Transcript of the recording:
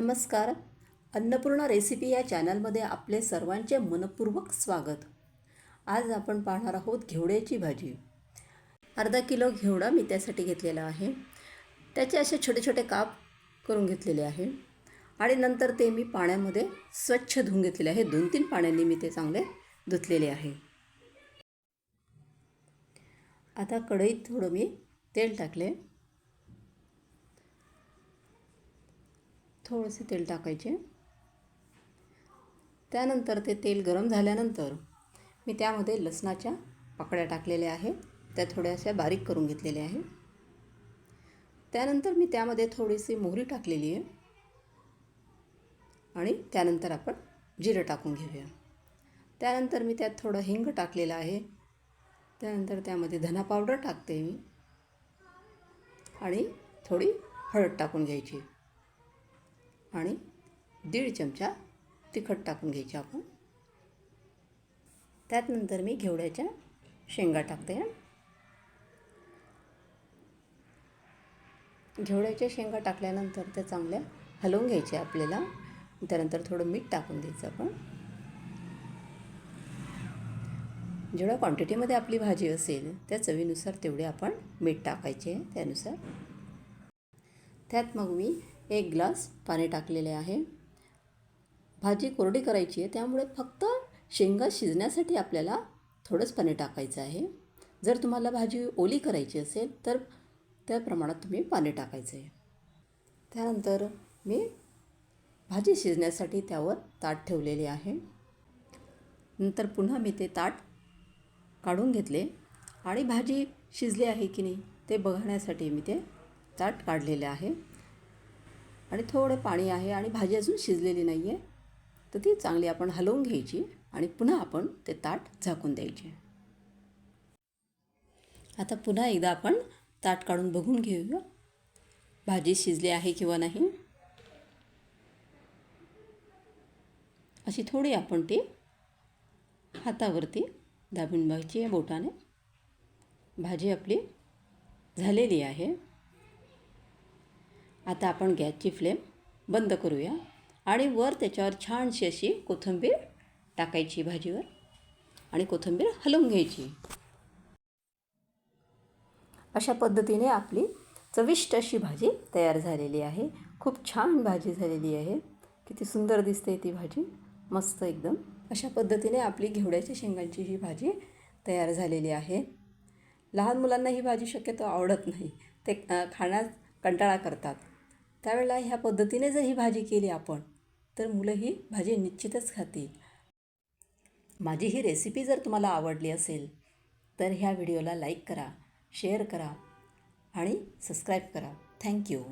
नमस्कार. अन्नपूर्णा रेसिपी या चॅनलमध्ये आपले सर्वांचे मनपूर्वक स्वागत. आज आपण पाहणार आहोत घेवड्याची भाजी. अर्धा किलो घेवडा मी त्यासाठी घेतलेला आहे. त्याचे असे छोटे छोटे काप करून घेतलेले आहे. आणि नंतर ते मी पाण्यामध्ये स्वच्छ धुवून घेतलेले आहे. दोन तीन पाण्याने मी ते चांगले धुतलेले आहे. आता कढईत थोडं मी तेल टाकले. थोडेसे तेल टाकायचे. त्यानंतर ते तेल गरम झाल्यानंतर मी त्यामध्ये लसणाच्या पाकळ्या टाकलेल्या आहेत. त्या थोड्याशा बारीक करून घेतलेल्या आहे त्यानंतर मी त्यामध्ये थोडीशी मोहरी टाकलेली आहे. आणि त्यानंतर आपण जिरं टाकून घेऊया. त्यानंतर मी त्यात थोडं हिंग टाकलेलं आहे. त्यानंतर त्यामध्ये धना पावडर टाकते मी. आणि थोडी हळद टाकून घ्यायची. आणि दीड चमचा तिखट टाकून घ्यायचे आपण. त्यातनंतर मी घेवड्याच्या शेंगा टाकते. घेवड्याच्या शेंगा टाकल्यानंतर त्या चांगल्या हलवून घ्यायच्या आपल्याला. त्यानंतर थोडं मीठ टाकून द्यायचं आपण. जेवढ्या क्वांटिटीमध्ये आपली भाजी असेल त्या चवीनुसार तेवढे आपण मीठ टाकायचे त्यानुसार. त्यात मग मी एक ग्लास पाणी टाकलेले आहे. भाजी कोरडी करायची आहे त्यामुळे फक्त शेंगा शिजण्यासाठी आपल्याला थोडंच पाणी टाकायचं आहे. जर तुम्हाला भाजी ओली करायची असेल तर त्या प्रमाणात तुम्ही पाणी टाकायचं आहे. त्यानंतर मी भाजी शिजण्यासाठी त्यावर ताट ठेवलेले आहे. नंतर पुन्हा मी ते ताट काढून घेतले. आणि भाजी शिजली आहे की नाही ते बघण्यासाठी मी ते ताट काढलेले आहे. आणि थोडं पाणी आहे आणि भाजी अजून शिजलेली नाही आहे तर ती चांगली आपण हलवून घ्यायची आणि पुन्हा आपण ते ताट झाकून द्यायचे. आता पुन्हा एकदा आपण ताट काढून बघून घेऊया. भाजी शिजली आहे किंवा नाही. अशी थोडी आपण ती हातावरती दाबून बघायची आहे बोटाने. भाजी आपली झालेली आहे. आता आपण गॅसची फ्लेम बंद करूया आणि वर त्याच्यावर छानशी अशी कोथिंबीर टाकायची भाजीवर आणि कोथिंबीर हलवून घ्यायची. अशा पद्धतीने आपली चविष्ट अशी भाजी तयार झालेली आहे. खूप छान भाजी झालेली आहे. किती सुंदर दिसते ती भाजी. मस्त एकदम. अशा पद्धतीने आपली घेवड्याच्या शेंगांची ही भाजी तयार झालेली आहे. लहान मुलांना ही भाजी शक्यतो आवडत नाही. ते खाण्यात कंटाळा करतात. त्यावेळेला ह्या पद्धतीने जर ही भाजी केली आपण तर मुलं ही भाजी निश्चितच खातील. माझी ही रेसिपी जर तुम्हाला आवडली असेल तर ह्या व्हिडिओला लाईक करा शेअर करा आणि सबस्क्राईब करा. थँक्यू